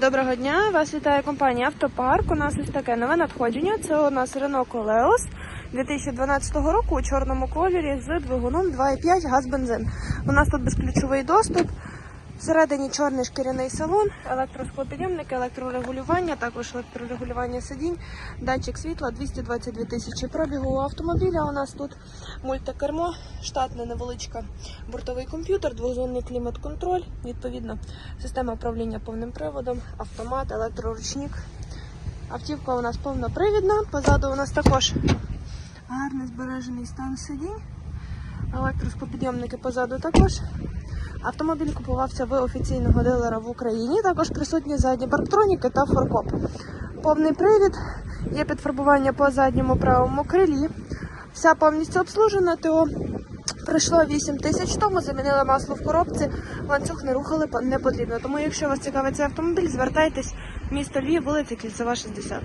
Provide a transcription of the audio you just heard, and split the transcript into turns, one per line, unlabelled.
Доброго дня, вас вітає компанія Автопарк. У нас ось таке нове надходження. Це у нас Renault Koleos 2012 року у чорному кольорі з двигуном 2,5 газ-бензин. У нас тут безключовий доступ. Всередині чорний шкіряний салон, електросклопідйомники, електрорегулювання, також електрорегулювання сидінь, датчик світла, 222 тисячі пробігу у автомобіля. У нас тут мультикермо, штатна невеличка бортовий комп'ютер, двозонний клімат-контроль, відповідно, система управління повним приводом, автомат, електроручник. Автівка у нас повнопривідна. Позаду у нас також гарний збережений стан сидінь. Електросклопідйомники позаду також. Автомобіль купувався в офіційного дилера в Україні. Також присутні задні парктроніки та форкоп. Повний привід, є підфарбування по задньому правому крилі. Вся повністю обслужена. ТО пройшло 8 тисяч тому, замінили масло в коробці, ланцюг не рухали, не потрібно. Тому, якщо вас цікавить цей автомобіль, звертайтесь місто Львів, вулиця Кільцева, 60.